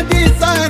adi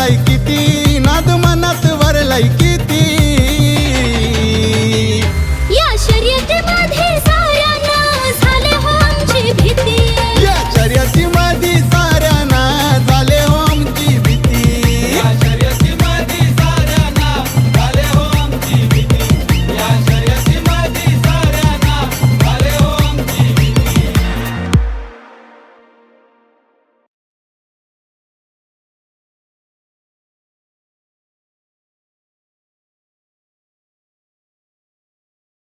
वरलाई किती नाद मनात वरलाई किती